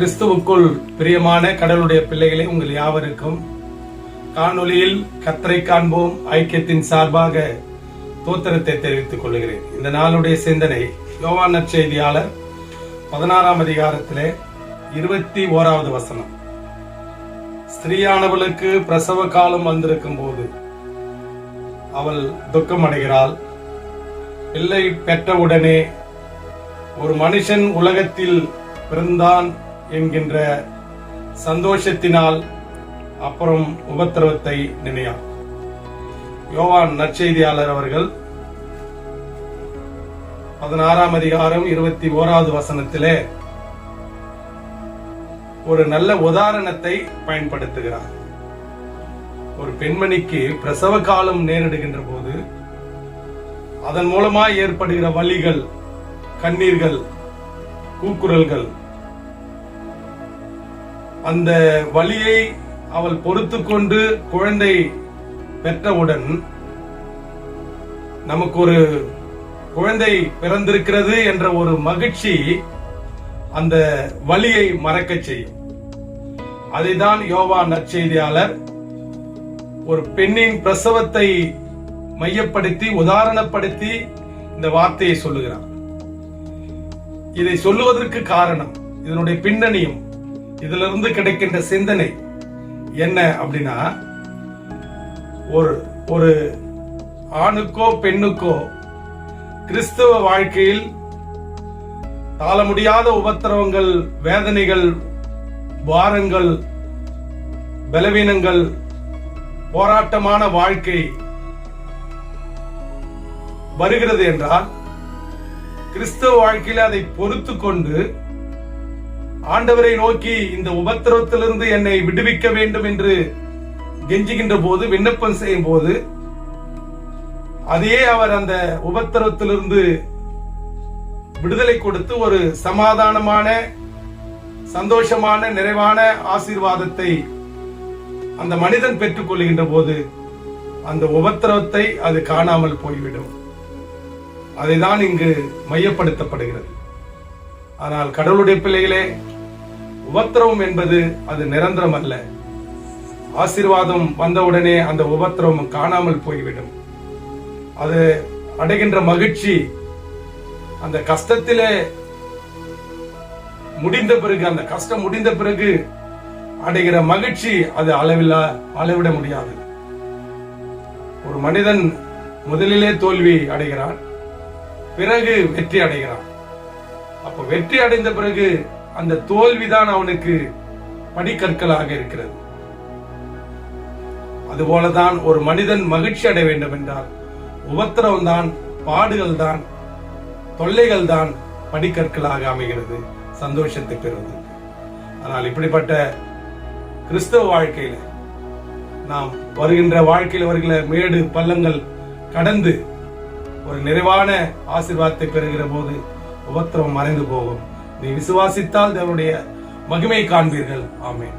கிறிஸ்துவுக்குள் பிரியமான கடவுளுடைய பிள்ளைகளே உங்கள் யாவருக்கும் காணொலியில் கத்தரை காண்போம் ஐக்கியத்தின் சார்பாக தோத்திரத்தை தெரிவித்துக் கொள்கிறேன். இந்த நாளுடைய சிந்தனை யோவான் நற்செய்தியாளர் பதினாறாம் அதிகாரத்திலே இருபத்தி ஓராவது வசனம். ஸ்திரீயானவளுக்கு பிரசவ காலம் வந்திருக்கும் போது அவள் துக்கம் அடைகிறாள் பிள்ளை பெற்றவுடனே ஒரு மனுஷன் உலகத்தில் பிறந்தான். என்கின்ற சந்தோஷத்தினால் அப்புறம் உபத்திரவத்தை நினையார். யோவான் நற்செய்தியாளர் அவர்கள் பதினாறாம் அதிகாரம் இருபத்தி ஓராவது வசனத்திலே ஒரு நல்ல உதாரணத்தை பயன்படுத்துகிறார். ஒரு பெண்மணிக்கு பிரசவ காலம் நேரிடுகின்ற போது அதன் மூலமாய் ஏற்படுகிற வழிகள் கண்ணீர்கள் கூக்குரல்கள் அந்த வழியை அவள் பொறுத்து கொண்டு குழந்தை பெற்றவுடன் நமக்கு ஒரு குழந்தை பிறந்திருக்கிறது என்ற ஒரு மகிழ்ச்சி அந்த வலியை மறக்க செய்யும். அதைதான் யோவா நற்செய்தியாளர் ஒரு பெண்ணின் பிரசவத்தை மையப்படுத்தி உதாரணப்படுத்தி இந்த வார்த்தையை சொல்லுகிறார். இதை சொல்லுவதற்கு காரணம் இதனுடைய பின்னணியும் இதுல இருந்து கிடைக்கின்ற சிந்தனை என்ன அப்படின்னா ஒரு ஒரு ஆணுக்கோ பெண்ணுக்கோ கிறிஸ்தவ வாழ்க்கையில் தாள முடியாத உபத்திரவங்கள் வேதனைகள் பாரங்கள் பலவீனங்கள் போராட்டமான வாழ்க்கை வருகிறது என்றால் கிறிஸ்தவ வாழ்க்கையில் அதை பொறுத்து கொண்டு ஆண்டவரை நோக்கி இந்த உபத்திரவத்திலிருந்து என்னை விடுவிக்க வேண்டும் என்று கெஞ்சுகின்ற போது விண்ணப்பம் செய்யும் போது அதையே அவர் அந்த உபத்திரவத்திலிருந்து விடுதலை கொடுத்து ஒரு சமாதானமான சந்தோஷமான நிறைவான ஆசீர்வாதத்தை அந்த மனிதன் பெற்றுக் கொள்கின்ற போது அந்த உபத்திரவத்தை அது காணாமல் போய்விடும். அதைதான் இங்கு மையப்படுத்தப்படுகிறது. ஆனால் கடவுளுடைய பிள்ளைகளே உபத்திரவம் என்பது அது நிரந்தரம் அல்ல ஆசீர்வாதம் வந்தவுடனே அந்த உபத்திரவம் காணாமல் போய்விடும். அது அடைகின்ற மகிழ்ச்சி அந்த கஷ்டத்திலே முடிந்த பிறகு அந்த கஷ்டம் முடிந்த பிறகு அடைகிற மகிழ்ச்சி அது அளவில்லா அளவிட முடியாது. ஒரு மனிதன் முதலிலே தோல்வி அடைகிறான் பிறகு வெற்றி அடைகிறான். அப்ப வெற்றி அடைந்த பிறகு அந்த தோல்விதான் அவனுக்கு படிக்கற்களாக இருக்கிறது. அதுபோலதான் ஒரு மனிதன் மகிழ்ச்சி அடைய வேண்டும் என்றால் உபத்திரவம் தான் பாடுகள் தான் தொல்லைகள் தான் படிக்கற்களாக அமைகிறது சந்தோஷத்தை பெறுவது. ஆனால் இப்படிப்பட்ட கிறிஸ்தவ வாழ்க்கையில நாம் வருகின்ற வாழ்க்கையில் வருகிற மேடு பள்ளங்கள் கடந்து ஒரு நிறைவான ஆசிர்வாதத்தை பெறுகிற போது உபத்திரவம் மறைந்து போகும். நீ விசுவாசித்தால் தேவனுடைய மகிமையை காண்பீர்கள். ஆமேன்.